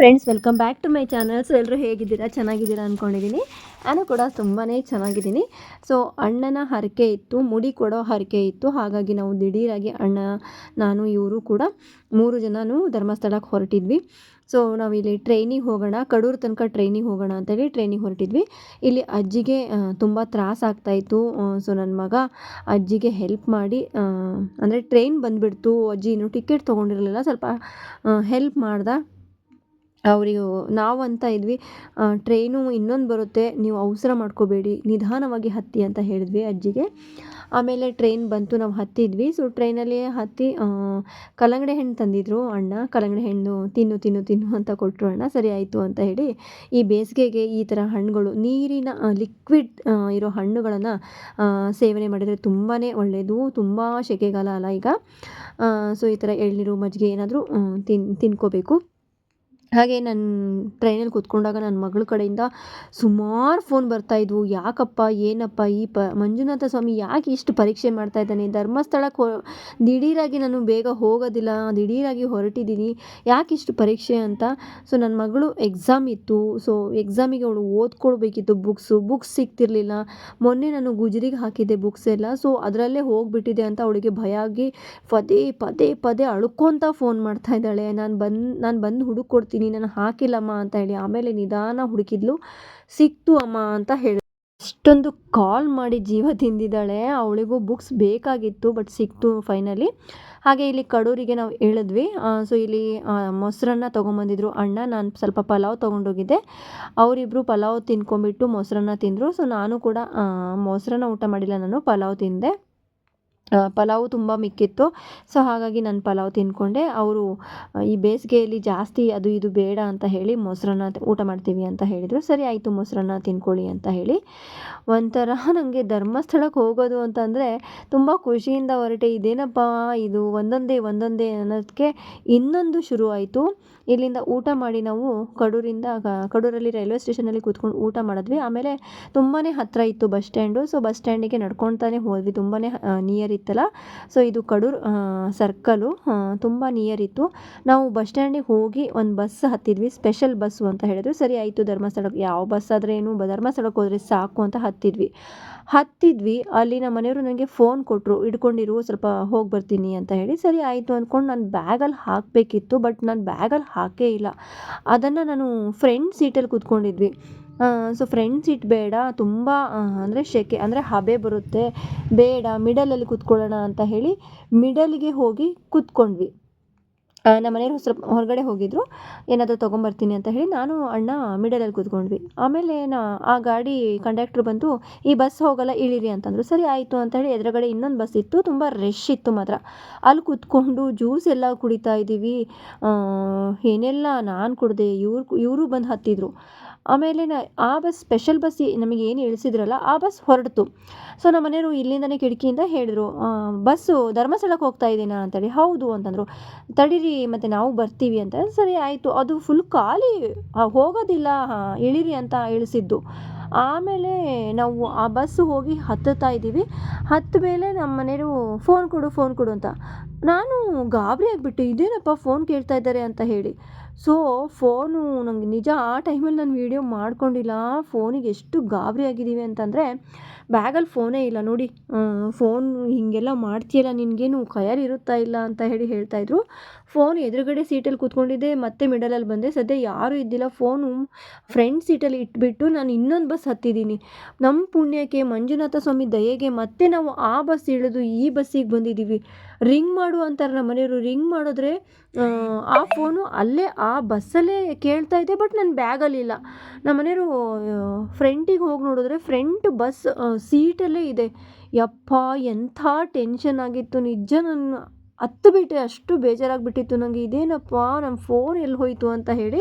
Friends welcome back to my channel so ಎಲ್ಲರೂ ಹೇಗಿದ್ದೀರಾ? ಚೆನ್ನಾಗಿದ್ದೀರಾ ಅಂದ್ಕೊಂಡಿದ್ದೀನಿ ನಾನು ಕೂಡ ತುಂಬಾ ಚೆನ್ನಾಗಿದ್ದೀನಿ. ಸೊ ಅಣ್ಣನ ಹರಕೆ ಇತ್ತು, ಮುಡಿ ಕೊಡೋ ಹರಕೆ ಇತ್ತು. ಹಾಗಾಗಿ ನಾವು ದಿಢೀರಾಗಿ ಅಣ್ಣ, ನಾನು, ಇವರು ಕೂಡ ಮೂರು ಜನನೂ ಧರ್ಮಸ್ಥಳಕ್ಕೆ ಹೊರಟಿದ್ವಿ. ಸೊ ನಾವಿಲ್ಲಿ ಟ್ರೈನಿಗೆ ಹೋಗೋಣ, ಕಡೂರು ತನಕ ಟ್ರೈನಿಗೆ ಹೋಗೋಣ ಅಂತೇಳಿ ಟ್ರೈನಿಗೆ ಹೊರಟಿದ್ವಿ. ಇಲ್ಲಿ ಅಜ್ಜಿಗೆ ತುಂಬ ತ್ರಾಸ ಆಗ್ತಾಯಿತ್ತು ಸೊ ನನ್ನ ಮಗ ಅಜ್ಜಿಗೆ ಹೆಲ್ಪ್ ಮಾಡಿ ಅಂದರೆ ಟ್ರೈನ್ ಬಂದುಬಿಡ್ತು. ಅಜ್ಜಿ ಇನ್ನೂ ಟಿಕೆಟ್ ತೊಗೊಂಡಿರಲಿಲ್ಲ. ಸ್ವಲ್ಪ ಹೆಲ್ಪ್ ಮಾಡ್ದೆ. ಅವರಿಗೂ ನಾವು ಅಂತ ಇದ್ವಿ ಟ್ರೈನು ಇನ್ನೊಂದು ಬರುತ್ತೆ. ನೀವು ಅವಸರ ಮಾಡ್ಕೋಬೇಡಿ. ನಿಧಾನವಾಗಿ ಹತ್ತಿ ಅಂತ ಹೇಳಿದ್ವಿ ಅಜ್ಜಿಗೆ. ಆಮೇಲೆ ಟ್ರೈನ್ ಬಂತು. ನಾವು ಹತ್ತಿದ್ವಿ. ಸೊ ಟ್ರೈನಲ್ಲಿ ಹತ್ತಿ ಕಲ್ಲಂಗಡಿ ಹಣ್ಣು ತಂದಿದ್ರು ಅಣ್ಣ. ಕಲ್ಲಂಗಡಿ ಹಣ್ಣು ತಿನ್ನು ತಿನ್ನು ತಿನ್ನು ಅಂತ ಕೊಟ್ಟರು ಅಣ್ಣ. ಸರಿ ಆಯಿತು ಅಂತ ಹೇಳಿ ಈ ಬೇಸಿಗೆಗೆ ಈ ಥರ ಹಣ್ಣುಗಳು, ನೀರಿನ ಲಿಕ್ವಿಡ್ ಇರೋ ಹಣ್ಣುಗಳನ್ನು ಸೇವನೆ ಮಾಡಿದರೆ ತುಂಬಾ ಒಳ್ಳೆಯದು ತುಂಬ ಸೆಕೆಗಾಲ ಅಲ್ಲ ಈಗ. ಸೊ ಈ ಥರ ಎಳ್ನೀರು, ಮಜ್ಜಿಗೆ ಏನಾದರೂ ತಿನ್, ತಿನ್ಕೋಬೇಕು. ಹಾಗೆ ನಾನು ಟ್ರೈನಲ್ಲಿ ಕೂತ್ಕೊಂಡಾಗ ನನ್ನ ಮಗಳ ಕಡೆಯಿಂದ ಸುಮಾರು ಫೋನ್ ಬರ್ತಾಯಿದ್ವು ಯಾಕಪ್ಪ, ಏನಪ್ಪ ಈ ಪ, ಮಂಜುನಾಥ ಸ್ವಾಮಿ ಯಾಕೆ ಇಷ್ಟು ಪರೀಕ್ಷೆ ಮಾಡ್ತಾ ಇದ್ದಾನೆ? ಧರ್ಮಸ್ಥಳಕ್ಕೆ ದಿಢೀರಾಗಿ ನಾನು ಬೇಗ ಹೋಗೋದಿಲ್ಲ, ದಿಢೀರಾಗಿ ಹೊರಟಿದ್ದೀನಿ. ಯಾಕೆ ಇಷ್ಟು ಪರೀಕ್ಷೆ ಅಂತ? ಸೊ ನನ್ನ ಮಗಳು ಎಕ್ಸಾಮ್ ಇತ್ತು. ಸೊ ಎಕ್ಸಾಮಿಗೆ ಅವಳು ಓದ್ಕೊಳ್ಬೇಕಿತ್ತು ಬುಕ್ಸು ಬುಕ್ಸ್ ಸಿಗ್ತಿರ್ಲಿಲ್ಲ. ಮೊನ್ನೆ ನಾನು ಗುಜರಿಗೆ ಹಾಕಿದ್ದೆ ಬುಕ್ಸ್ ಎಲ್ಲ. ಸೊ ಅದರಲ್ಲೇ ಹೋಗಿಬಿಟ್ಟಿದೆ ಅಂತ ಅವಳಿಗೆ ಭಯ ಆಗಿ ಪದೇ ಪದೇ ಪದೇ ಅಳ್ಕೊತ ಫೋನ್ ಮಾಡ್ತಾ ಇದ್ದಾಳೆ. ನಾನು ಬಂದು ನಾನು ಬಂದು ಹುಡುಕೊಡ್ತೀನಿ ನಾನು ಹಾಕಿಲ್ಲಮ್ಮ ಅಂತ ಹೇಳಿ ಆಮೇಲೆ ನಿಧಾನ ಹುಡುಕಿದ್ಲು. ಸಿಕ್ತು ಅಮ್ಮ ಅಂತ ಹೇಳಿ. ಅಷ್ಟೊಂದು ಕಾಲ್ ಮಾಡಿ ಜೀವ ತಿಂದಿದ್ದಾಳೆ. ಅವಳಿಗೂ ಬುಕ್ಸ್ ಬೇಕಾಗಿತ್ತು ಬಟ್ ಸಿಕ್ತು ಫೈನಲಿ ಹಾಗೆ ಇಲ್ಲಿ ಕಡೂರಿಗೆ ನಾವು ಹೇಳಿದ್ವಿ. ಸೊ ಇಲ್ಲಿ ಮೊಸರನ್ನ ತೊಗೊಂಬಂದಿದ್ರು. ಅಣ್ಣ, ನಾನು ಸ್ವಲ್ಪ ಪಲಾವ್ ತೊಗೊಂಡೋಗಿದ್ದೆ. ಅವರಿಬ್ಬರು ಪಲಾವ್ ತಿನ್ಕೊಂಬಿಟ್ಟು ಮೊಸರನ್ನ ತಿಂದರು. ಸೊ ನಾನು ಕೂಡ ಮೊಸರನ್ನ ಊಟ ಮಾಡಿಲ್ಲ. ನಾನು ಪಲಾವ್ ತಿಂದೆ. ಪಲಾವು ತುಂಬ ಮಿಕ್ಕಿತ್ತು. ಸೊ ಹಾಗಾಗಿ ನಾನು ಪಲಾವ್ ತಿಂದ್ಕೊಂಡೆ ಅವರು ಈ ಬೇಸಿಗೆಯಲ್ಲಿ ಜಾಸ್ತಿ ಅದು ಇದು ಬೇಡ ಅಂತ ಹೇಳಿ ಮೊಸರನ್ನ ಊಟ ಮಾಡ್ತೀವಿ ಅಂತ ಹೇಳಿದರು. ಸರಿ, ಆಯಿತು ಮೊಸರನ್ನ ತಿನ್ಕೊಳ್ಳಿ ಅಂತ ಹೇಳಿ. ಒಂಥರ ನನಗೆ ಧರ್ಮಸ್ಥಳಕ್ಕೆ ಹೋಗೋದು ಅಂತಂದರೆ ತುಂಬ ಖುಷಿಯಿಂದ ಹೊರಟೆ, ಇದೇನಪ್ಪ ಇದು ಒಂದೊಂದೇ ಒಂದೊಂದೇ ಅನ್ನೋದಕ್ಕೆ ಇನ್ನೊಂದು ಶುರು ಆಯಿತು ಇಲ್ಲಿಂದ ಊಟ ಮಾಡಿ ನಾವು ಕಡೂರಿಂದ ಕಡೂರಲ್ಲಿ ರೈಲ್ವೆ ಸ್ಟೇಷನಲ್ಲಿ ಕೂತ್ಕೊಂಡು ಊಟ ಮಾಡಿದ್ವಿ. ಆಮೇಲೆ ತುಂಬಾ ಹತ್ತಿರ ಇತ್ತು ಬಸ್ ಸ್ಟ್ಯಾಂಡು. ಸೊ ಬಸ್ ಸ್ಟ್ಯಾಂಡಿಗೆ ನಡ್ಕೊಳ್ತಾನೆ ಹೋದ್ವಿ. ತುಂಬಾ ನಿಯರ್ ಇತ್ತಲ್ಲ? ಸೊ ಇದು ಕಡೂರು ಸರ್ಕಲು ತುಂಬ ನಿಯರ್ ಇತ್ತು. ನಾವು ಬಸ್ ಸ್ಟ್ಯಾಂಡಿಗೆ ಹೋಗಿ ಒಂದು ಬಸ್ ಹತ್ತಿದ್ವಿ ಸ್ಪೆಷಲ್ ಬಸ್ಸು ಅಂತ ಹೇಳಿದ್ರು. ಸರಿ, ಆಯಿತು ಧರ್ಮಸ್ಥಳಕ್ಕೆ ಯಾವ ಬಸ್ ಆದರೆ ಏನು ಧರ್ಮಸ್ಥಳಕ್ಕೆ ಹೋದರೆ ಸಾಕು ಅಂತ ಹತ್ತಿದ್ವಿ. ಹತ್ತಿದ್ವಿ, ಅಲ್ಲಿ ನಮ್ಮ ಮನೆಯವರು ನನಗೆ ಫೋನ್ ಕೊಟ್ಟರು ಇಟ್ಕೊಂಡಿರು ಸ್ವಲ್ಪ ಹೋಗಿ ಬರ್ತೀನಿ ಅಂತ ಹೇಳಿ. ಸರಿ, ಆಯಿತು ಅಂದ್ಕೊಂಡು ನಾನು ಬ್ಯಾಗಲ್ಲಿ ಹಾಕಬೇಕಿತ್ತು ಬಟ್ ನಾನು ಬ್ಯಾಗಲ್ಲಿ ಹಾಕೇ ಇಲ್ಲ. ಅದನ್ನು ನಾನು ಫ್ರೆಂಡ್ ಸೀಟಲ್ಲಿ ಕೂತ್ಕೊಂಡಿದ್ವಿ. ಸೊ ಫ್ರೆಂಡ್ಸ್ ಸೀಟ್ ಬೇಡ ತುಂಬ ಅಂದರೆ ಶೆಕೆ, ಅಂದರೆ ಹಬೆ ಬರುತ್ತೆ. ಬೇಡ ಮಿಡಲಲ್ಲಿ ಕೂತ್ಕೊಳ್ಳೋಣ ಅಂತ ಹೇಳಿ ಮಿಡಲ್ಗೆ ಹೋಗಿ ಕೂತ್ಕೊಂಡ್ವಿ. ನಮ್ಮ ಮನೆಯವ್ರು ಸ್ವಲ್ಪ ಹೊರಗಡೆ ಹೋಗಿದ್ದರು ಏನಾದರೂ ತೊಗೊಂಬರ್ತೀನಿ ಅಂತ ಹೇಳಿ ನಾನು, ಅಣ್ಣ ಮಿಡಲಲ್ಲಿ ಕೂತ್ಕೊಂಡ್ವಿ. ಆಮೇಲೆ ನಾ, ಆ ಗಾಡಿ ಕಂಡಕ್ಟ್ರ್ ಬಂದು, ಈ ಬಸ್ ಹೋಗಲ್ಲ, ಇಳಿರಿ ಅಂತಂದರು. ಸರಿ, ಆಯಿತು ಅಂತ ಹೇಳಿ ಎದುರುಗಡೆ ಇನ್ನೊಂದು ಬಸ್ ಇತ್ತು. ತುಂಬ ರಶ್ ಇತ್ತು ಮಾತ್ರ. ಅಲ್ಲಿ ಕೂತ್ಕೊಂಡು ಜ್ಯೂಸ್ ಎಲ್ಲ ಕುಡಿತಾ ಇದ್ದೀವಿ. ಏನೆಲ್ಲ ನಾನು ಕುಡಿದೆ, ಇವ್ರು, ಇವರು ಬಂದು ಹತ್ತಿದ್ರು. ಆಮೇಲೆ ನಾ, ಆ ಬಸ್ ಸ್ಪೆಷಲ್ ಬಸ್ ನಮಗೆ ಏನು ಇಳಿಸಿದ್ರಲ್ಲ ಆ ಬಸ್ ಹೊರಡ್ತು. ಸೊ ನಮ್ಮ ಮನೆಯವರು ಇಲ್ಲಿಂದನೇ ಕಿಟಕಿಯಿಂದ ಹೇಳಿದ್ರು ಬಸ್ಸು ಧರ್ಮಸ್ಥಳಕ್ಕೆ ಹೋಗ್ತಾ ಇದ್ದೀನಾ? ಅಂತೇಳಿ. ಹೌದು, ಅಂತಂದರು. ತಡೀರಿ, ಮತ್ತು ನಾವು ಬರ್ತೀವಿ, ಅಂತ. ಸರಿ, ಆಯಿತು. ಅದು ಫುಲ್ ಖಾಲಿ ಹೋಗೋದಿಲ್ಲ ಇಳಿರಿ ಅಂತ ಇಳಿಸಿದ್ದು ಆಮೇಲೆ ನಾವು ಆ ಬಸ್ಸು ಹೋಗಿ ಹತ್ತುತ್ತಾ ಇದ್ದೀವಿ. ಹತ್ತ ಮೇಲೆ ನಮ್ಮ ಮನೆಯವರು, ಫೋನ್ ಕೊಡು ಫೋನ್ ಕೊಡು, ಅಂತ. ನಾನು ಗಾಬರಿ ಆಗಿಬಿಟ್ಟೆ ಇದೇನಪ್ಪ ಫೋನ್ ಕೇಳ್ತಾ ಇದ್ದಾರೆ ಅಂತ ಹೇಳಿ. ಸೊ ಫೋನು ನನಗೆ ನಿಜ ಆ ಟೈಮಲ್ಲಿ ನಾನು ವೀಡಿಯೋ ಮಾಡ್ಕೊಂಡಿಲ್ಲ. ಫೋನಿಗೆ ಎಷ್ಟು ಗಾಬರಿ ಆಗಿದ್ದೀವಿ ಅಂತಂದರೆ ಬ್ಯಾಗಲ್ಲಿ ಫೋನೇ ಇಲ್ಲ. ನೋಡಿ ಫೋನ್ ಹೀಗೆಲ್ಲ ಮಾಡ್ತೀಯಲ್ಲ, ನಿನಗೇನು ಕೈಯಲ್ಲಿ ಇರುತ್ತಾ ಇಲ್ಲ ಅಂತ ಹೇಳಿ ಹೇಳ್ತಾಯಿದ್ರು ಫೋನ್ ಎದುರುಗಡೆ ಸೀಟಲ್ಲಿ ಕೂತ್ಕೊಂಡಿದ್ದೆ, ಮತ್ತೆ ಮಿಡಲಲ್ಲಿ ಬಂದೆ. ಸದ್ಯ ಯಾರೂ ಇದ್ದಿಲ್ಲ. ಫೋನು ಫ್ರೆಂಡ್ ಸೀಟಲ್ಲಿ ಇಟ್ಬಿಟ್ಟು ನಾನು ಇನ್ನೊಂದು ಬಸ್ ಹತ್ತಿದ್ದೀನಿ ನಮ್ಮ ಪುಣ್ಯಕ್ಕೆ, ಮಂಜುನಾಥ ಸ್ವಾಮಿ ದಯೆಗೆ ಮತ್ತೆ ನಾವು ಆ ಬಸ್ ಇಳಿದು ಈ ಬಸ್ಸಿಗೆ ಬಂದಿದ್ದೀವಿ ರಿಂಗ್ ಮಾಡು ಅಂತಾರೆ ನಮ್ಮ ಮನೆಯವರು. ರಿಂಗ್ ಮಾಡಿದ್ರೆ, ಆ ಫೋನು ಅಲ್ಲೇ, ಆ ಬಸ್ಸಲ್ಲೇ ಕೇಳ್ತಾ ಇದೆ, ಬಟ್ ನನ್ನ ಬ್ಯಾಗಲ್ಲಿಲ್ಲ ನಮ್ಮ ಮನೆಯವರು ಫ್ರಂಟಿಗೆ ಹೋಗಿ ನೋಡಿದ್ರೆ ಫ್ರಂಟ್ ಬಸ್ ಸೀಟಲ್ಲೇ ಇದೆ. ಯಪ್ಪ, ಎಂಥ ಟೆನ್ಷನ್ ಆಗಿತ್ತು. ನಿಜ ನನ್ನ ಹತ್ತು ಬಿಟ್ಟೆ, ಅಷ್ಟು ಬೇಜಾರಾಗಿಬಿಟ್ಟಿತ್ತು. ನನಗೆ ಇದೇನಪ್ಪ ನಮ್ಮ ಫೋನ್ ಎಲ್ಲಿ ಹೋಯಿತು ಅಂತ ಹೇಳಿ,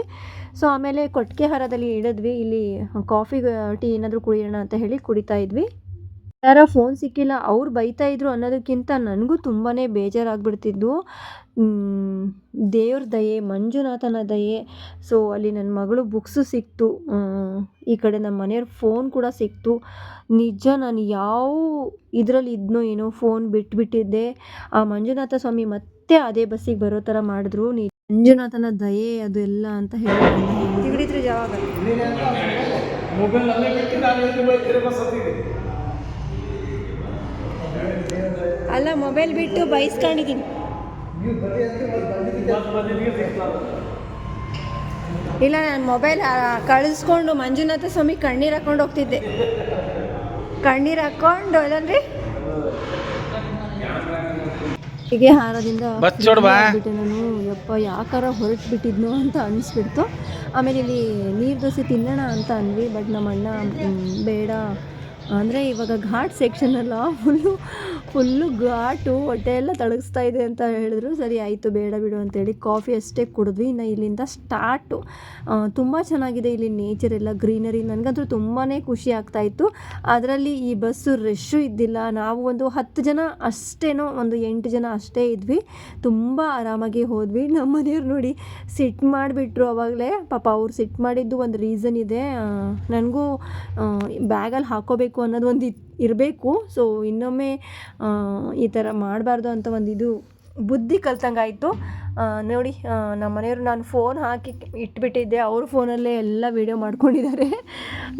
ಸೊ ಆಮೇಲೆ ಕೊಟ್ಟಿಗೆ ಹಾರದಲ್ಲಿ ಇಳಿದ್ವಿ ಇಲ್ಲಿ ಕಾಫಿ ಟೀ ಏನಾದರೂ ಕುಡಿಯೋಣ ಅಂತ ಹೇಳಿ ಕುಡಿತಾ ಇದ್ವಿ. ಯಾರ ಫೋನ್ ಸಿಕ್ಕಿಲ್ಲ, ಅವ್ರು ಬೈತಾ ಇದ್ರು ಅನ್ನೋದಕ್ಕಿಂತ ನನಗೂ ತುಂಬಾ ಬೇಜಾರಾಗ್ಬಿಡ್ತಿದ್ದು. ದೇವ್ರ ದಯೆ, ಮಂಜುನಾಥನ ದಯೆ. ಸೊ ಅಲ್ಲಿ ನನ್ನ ಮಗಳು ಬುಕ್ಸು ಸಿಕ್ತು. ಈ ಕಡೆ ನಮ್ಮ ಮನೆಯವ್ರ ಫೋನ್ ಕೂಡ ಸಿಕ್ತು. ನಿಜ ನಾನು ಯಾವ ಇದರಲ್ಲಿ ಇದ್ನೋ ಏನೋ ಫೋನ್ ಬಿಟ್ಬಿಟ್ಟಿದ್ದೆ. ಆ ಮಂಜುನಾಥ ಸ್ವಾಮಿ ಮತ್ತೆ ಅದೇ ಬಸ್ಸಿಗೆ ಬರೋ ಥರ ಮಾಡಿದ್ರು. ಮಂಜುನಾಥನ ದಯೆ ಅದು ಎಲ್ಲ ಅಂತ ಹೇಳಿ ಅಲ್ಲೇ ಮೊಬೈಲ್ ಬಿಟ್ಟು ಸಿಗ್ತಲ್ಲ ಇಲ್ಲ ನಾನು ಮೊಬೈಲ್ ಕಳಿಸ್ಕೊಂಡು ಮಂಜುನಾಥ ಸ್ವಾಮಿ ಕಣ್ಣೀರು ಹಾಕೊಂಡು ಹೋಗ್ತಿದ್ದೆ. ಕಣ್ಣೀರು ಹಾಕೊಂಡು ಅಲ್ಲನ್ರಿ ಹೀಗೆ ಹಾರದಿಂದ. ಬಿಟ್ಟೆ ನಾನು ಯಪ್ಪ ಯಾಕಾರ ಹೊರಟು ಬಿಟ್ಟಿದ್ನು ಅಂತ ಅನಿಸ್ಬಿಡ್ತು. ಆಮೇಲೆ ಇಲ್ಲಿ ನೀರು ದೋಸೆ ತಿನ್ನೋಣ ಅಂತ ಅಂದ್ವಿ ಬಟ್ ನಮ್ಮ ಅಣ್ಣ ಬೇಡ ಅಂದರೆ ಇವಾಗ ಘಾಟ್ ಸೆಕ್ಷನಲ್ಲ ಫುಲ್ಲು ಫುಲ್ಲು ಘಾಟು, ಹೊಟ್ಟೆ ಎಲ್ಲ ತಳಗಿಸ್ತಾ ಇದೆ ಅಂತ ಹೇಳಿದ್ರು. ಸರಿ, ಆಯಿತು, ಬೇಡ ಬಿಡು ಅಂತೇಳಿ ಕಾಫಿ ಅಷ್ಟೇ ಕುಡಿದ್ವಿ. ಇನ್ನು ಇಲ್ಲಿಂದ ಸ್ಟಾರ್ಟು ತುಂಬ ಚೆನ್ನಾಗಿದೆ ಇಲ್ಲಿ ನೇಚರ್ ಎಲ್ಲ ಗ್ರೀನರಿ ನನಗಂತೂ ತುಂಬಾ ಖುಷಿ ಆಗ್ತಾಯಿತ್ತು ಅದರಲ್ಲಿ ಈ ಬಸ್ಸು ರಶ್ಶು ಇದ್ದಿಲ್ಲ. ನಾವು ಒಂದು ಹತ್ತು ಜನ ಅಷ್ಟೇನೋ, ಒಂದು ಎಂಟು ಜನ ಅಷ್ಟೇ ಇದ್ವಿ. ತುಂಬ ಆರಾಮಾಗಿ ಹೋದ್ವಿ. ನಮ್ಮ ಮನೆಯವ್ರು ನೋಡಿ ಸಿಟ್ ಮಾಡಿಬಿಟ್ರು ಅವಾಗಲೇ. ಪಾಪ ಅವ್ರು ಸಿಟ್ ಮಾಡಿದ್ದು ಒಂದು ರೀಸನ್ ಇದೆ. ನನಗೂ ಬ್ಯಾಗಲ್ಲಿ ಹಾಕೋಬೇಕು ಅನ್ನೋದು ಒಂದು ಇರಬೇಕು. ಸೊ ಇನ್ನೊಮ್ಮೆ ಈ ಥರ ಮಾಡಬಾರ್ದು ಅಂತ ಒಂದು ಇದು ಬುದ್ಧಿ ಕಲ್ತಂಗಾಯಿತು ನೋಡಿ ನಮ್ಮ ಮನೆಯವರು ನಾನು ಫೋನ್ ಹಾಕಿ ಇಟ್ಬಿಟ್ಟಿದ್ದೆ. ಅವ್ರ ಫೋನಲ್ಲೇ ಎಲ್ಲ ವೀಡಿಯೋ ಮಾಡ್ಕೊಂಡಿದ್ದಾರೆ.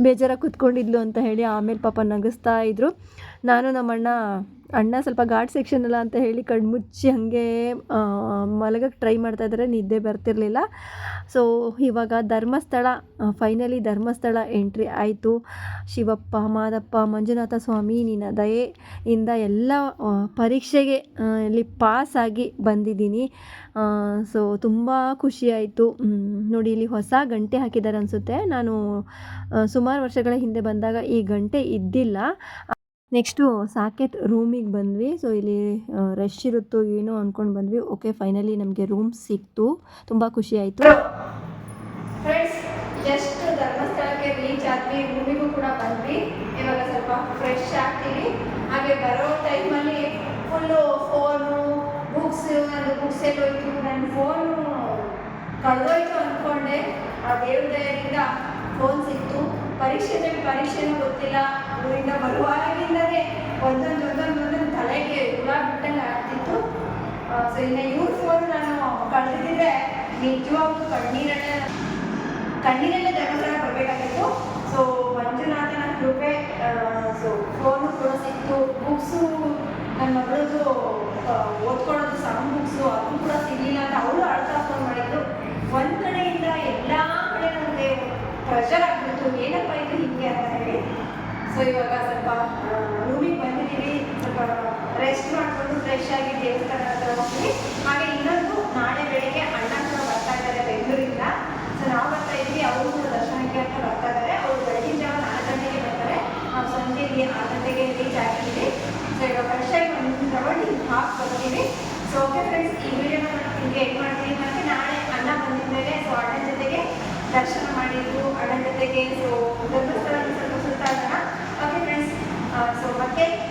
ಬೇಜಾರಾಗಿ ಕುತ್ಕೊಂಡಿದ್ಲು ಅಂತ ಹೇಳಿ ಆಮೇಲೆ ಪಾಪ ನಗಿಸ್ತಾ ಇದ್ದರು ನಾನು ನಮ್ಮ ಅಣ್ಣ ಸ್ವಲ್ಪ ಘಾಟ್ ಸೆಕ್ಷನ್ ಅಲ್ಲ ಅಂತ ಹೇಳಿ ಕಣ್ಮುಚ್ಚಿ ಹಾಗೆ ಮಲಗಕ್ಕೆ ಟ್ರೈ ಮಾಡ್ತಾ ಇದ್ದಾರೆ ನಿದ್ದೆ ಬರ್ತಿರಲಿಲ್ಲ. ಸೊ ಇವಾಗ ಧರ್ಮಸ್ಥಳ ಫೈನಲಿ ಧರ್ಮಸ್ಥಳ ಎಂಟ್ರಿ ಆಯಿತು. ಶಿವಪ್ಪ, ಮಾದಪ್ಪ, ಮಂಜುನಾಥ ಸ್ವಾಮಿ, ನಿನ್ನ ದಯೆ ಇಂದ ಎಲ್ಲ ಪರೀಕ್ಷೆಗೆ ಇಲ್ಲಿ ಪಾಸಾಗಿ ಬಂದಿದ್ದೀನಿ. ಸೊ ತುಂಬ ಖುಷಿಯಾಯಿತು ನೋಡಿ ಇಲ್ಲಿ ಹೊಸ ಗಂಟೆ ಹಾಕಿದ್ದಾರೆ ಅನಿಸುತ್ತೆ. ನಾನು ಸುಮಾರು ವರ್ಷಗಳ ಹಿಂದೆ ಬಂದಾಗ ಈ ಗಂಟೆ ಇದ್ದಿಲ್ಲ. ನೆಕ್ಸ್ಟು ಸಾಕೆಟ್ ರೂಮಿಗೆ ಬಂದ್ವಿ. ಸೊ ಇಲ್ಲಿ ರಶ್ ಇರುತ್ತೋ ಏನೋ ಅಂದ್ಕೊಂಡು ಬಂದ್ವಿ. ಓಕೆ, ಫೈನಲಿ ನಮಗೆ ರೂಮ್ ಸಿಕ್ತು. ತುಂಬ ಖುಷಿ ಆಯಿತು. ಫ್ರೆಂಡ್ಸ್ ಜಸ್ಟ್ ಧರ್ಮಸ್ಥಳಕ್ಕೆ ರೀಚ್ ಆದ್ವಿ. ರೂಮಿಗೂ ಕೂಡ ಬಂದ್ವಿ. ಇವಾಗ ಸ್ವಲ್ಪ ಫ್ರೆಶ್ ಆಗ್ತೀವಿ. ಹಾಗೆ ಬರೋ ಟೈಮಲ್ಲಿ ಫುಲ್ಲು ಫೋನು ಬುಕ್ಸ್ ನಂದು ಬುಕ್ಸ್ ಎಲ್ಲೋಯ್ತು ನನ್ನ ಫೋನು ಕಳೆದೋಯ್ತು ಅಂದ್ಕೊಂಡೆ ಆ ದೇವ್ರ ದಯದಿಂದ ಫೋನ್ ಸಿಕ್ತು. ಪರೀಕ್ಷೆ, ಪರೀಕ್ಷೆನೂ ಗೊತ್ತಿಲ್ಲ. ಊರಿಂದ ಬರುವಾಗಿಂದಲೇ ಒಂದೊಂದು ಒಂದೊಂದು ಒಂದೊಂದು ತಲೆಗೆ ಹುಳ ಬಿಟ್ಟಂಗೆ ಆಗ್ತಿತ್ತು ಸೊ ಇನ್ನು ಇವ್ರ ಫೋನ್ ನಾನು ಕಳೆದಿದ್ದರೆ ನಿಜವಾಗ್ಲೂ ಕಣ್ಣೀರಲ್ಲೇ ಕಣ್ಣೀರಲ್ಲೇ ಧರ್ಮಸ್ಥಳ ಬರಬೇಕಾಗಿತ್ತು ಸೊ ಮಂಜುನಾಥನ ಕೃಪೆ ಸೊ ಫೋನು ಕೂಡ ಸಿಕ್ತು. ಬುಕ್ಸು ನನ್ನ ಮಗಳದು ಓದ್ಕೊಳ್ಳೋದು ಸಾಂಗ್ ಬುಕ್ಸು ಅದು ಕೂಡ ಸಿಗಲಿಲ್ಲ ಅಂತ ಅವಳು ಅಳ್ತಾ ಫೋನ್ ಮಾಡಿದ್ರು ಒಂದು ಕಡೆಯಿಂದ ಎಲ್ಲ ಕಡೆ ನನಗೆ ಪ್ರೆಷರ್ ಆಗ್ಬಿಟ್ಟು ಏನಪ್ಪ ಇದು ಹೀಗೆ ಅಂತ ಹೇಳಿ ಸೊ ಇವಾಗ ಸ್ವಲ್ಪ ರೂಮಿಗೆ ಬಂದಿದ್ದೀವಿ. ಸ್ವಲ್ಪ ರೆಸ್ಟ್ ಮಾಡಿಕೊಂಡು ಫ್ರೆಶ್ ಆಗಿ ದೇವಸ್ಥಾನ ಹತ್ರ ಹೋಗ್ತೀವಿ. ಹಾಗೆ ಇನ್ನೊಂದು ನಾಳೆ ಬೆಳಗ್ಗೆ ಅಣ್ಣ ಕೂಡ ಬರ್ತಾ ಇದ್ದಾರೆ ಬೆಂಗಳೂರಿಂದ. ಸೊ ನಾವು ಬರ್ತಾ ಇದ್ವಿ ಅವರು ಕೂಡ ದರ್ಶನಕ್ಕೆ ಅಂತ ಬರ್ತಾ ಇದ್ದಾರೆ. ಅವರು ಬೆಳಗಿನ ಜಾವ ನಾಲ್ಕು ಗಂಟೆಗೆ ಬರ್ತಾರೆ. ನಾವು ಸಂಜೆಗೆ ಆರು ಗಂಟೆಗೆ ರೀಚ್ ಆಗಿದ್ದೀವಿ ಸೊ ಈಗ ಫ್ರೆಶ್ ಆಗಿ ಒಂದು ತಗೊಂಡು ಹಿಂಗೆ ಹಾಕಿ ಬರ್ತೀವಿ. ಸೊ ಓಕೆ ಫ್ರೆಂಡ್ಸ್ ಈ ವಿಡಿಯೋನ ನಾನು ನಿಮಗೆ ಎಡ್ ಮಾಡ್ತೀನಿ ಮತ್ತು ನಾಳೆ ಅಣ್ಣ ಬಂದಿದ್ದೇನೆ ಸೊ ಅಣ್ಣನ ಜೊತೆಗೆ ದರ್ಶನ ಮಾಡಿದ್ದು, ಅಣ್ಣನ ಜೊತೆಗೆ ಸೊ ಧರ್ಮಸ್ಥಳ ಸ್ವಲ್ಪ ಸುತ್ತಾಡೋಣ